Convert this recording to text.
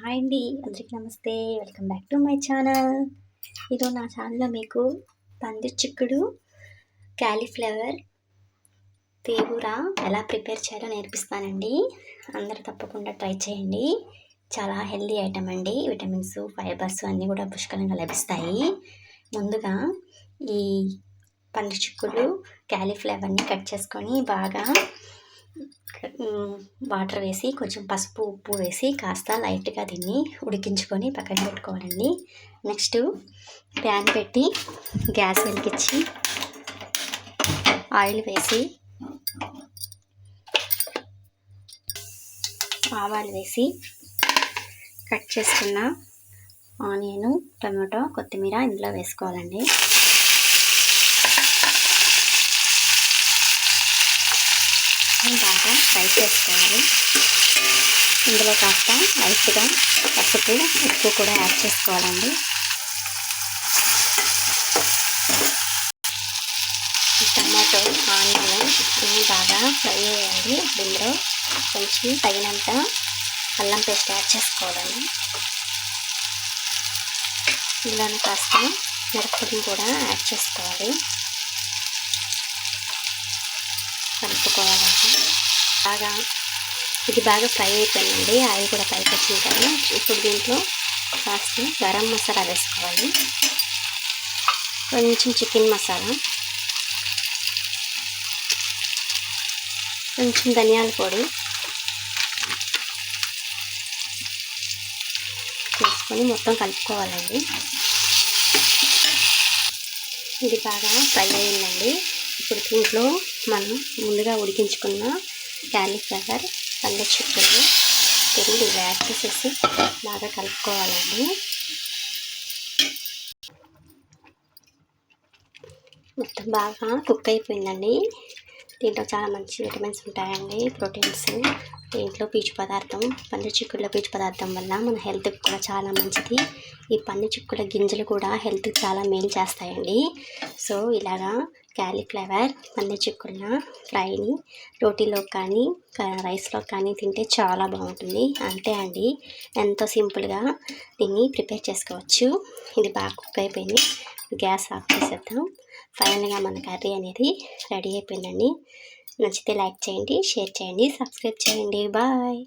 Hi అండి అందరికీ నమస్తే. Welcome back to my channel ఈరోజు నా ఛానల్లో మీకు పందిర్ చిక్కుడు క్యాలీఫ్లవర్ తేగూర ఎలా ప్రిపేర్ చేయాలో నేర్పిస్తానండి. అందరూ తప్పకుండా ట్రై చేయండి. చాలా హెల్దీ ఐటమ్ అండి. విటమిన్స్ ఫైబర్స్ అన్నీ కూడా పుష్కలంగా లభిస్తాయి. ముందుగా ఈ పండు చిక్కుడు క్యాలీఫ్లవర్ని కట్ చేసుకొని బాగా వాటర్ వేసి కొంచెం పసుపు ఉప్పు వేసి కాస్త లైట్గా దీన్ని ఉడికించుకొని పక్కన పెట్టుకోవాలండి. నెక్స్ట్ ప్యాన్ పెట్టి గ్యాస్ వెలిగించి ఆయిల్ వేసి ఆవాలు వేసి కట్ చేసుకున్న ఆనియన్ టమాటో కొత్తిమీర ఇందులో వేసుకోవాలండి. బాగా ఫ్రై చేసుకోవాలి. ఇందులో కాస్త లైట్గా పసుపు ఉప్పు కూడా యాడ్ చేసుకోవాలండి. టమాటో ఆనియన్ ఇవి బాగా ఫ్రై అయ్యాలి ఇందులో కొంచెం తగినంత అల్లం పేస్ట్ యాడ్ చేసుకోవాలండి. ఇందులో కాస్త మిరపొడిని కూడా యాడ్ చేసుకోవాలి. కలుపుకోవాలండి బాగా ఇది బాగా ఫ్రై అయిపోయిందండి. ఆయిల్ కూడా పైకి వచ్చింది కదా. ఇప్పుడు దీంట్లో కాస్త గరం మసాలా వేసుకోవాలి. కొంచెం చికెన్ మసాలా. కొంచెం ధనియాల పొడి వేసుకొని మొత్తం కలుపుకోవాలండి. ఇది బాగా ఫ్రై అయిందండి. ఇప్పుడు దీంట్లో మనం ముందుగా ఉడికించుకున్న క్యాలీఫ్లవర్ పండ్ల చిక్కులు పెరుగు యాడ్ చేసేసి బాగా కలుపుకోవాలండి. మొత్తం బాగా కుక్ అయిపోయిందండి. దీంట్లో చాలా మంచి విటమిన్స్ ఉంటాయండి ప్రోటీన్స్. దీంట్లో పీచు పదార్థం పండు చిక్కుళ్ళ పీచు పదార్థం వల్ల మన హెల్త్కి కూడా చాలా మంచిది. ఈ పండు చిక్కుల గింజలు కూడా హెల్త్కి చాలా మేలు చేస్తాయండి. సో ఇలాగా క్యాలీఫ్లవర్ పండు చిక్కుళ్ళ ఫ్రైని రోటీలో కానీ రైస్లో కానీ తింటే చాలా బాగుంటుంది. అంతే అండి. ఎంతో సింపుల్గా దీన్ని ప్రిపేర్ చేసుకోవచ్చు. ఇది బాగా కుక్ అయిపోయింది. గ్యాస్ ఆఫ్ చేసేద్దాం. ఫైనల్గా మన కర్రీ అనేది రెడీ అయిపోయిందండి. నచ్చితే లైక్ చేయండి షేర్ చేయండి సబ్స్క్రైబ్ చేయండి. బాయ్!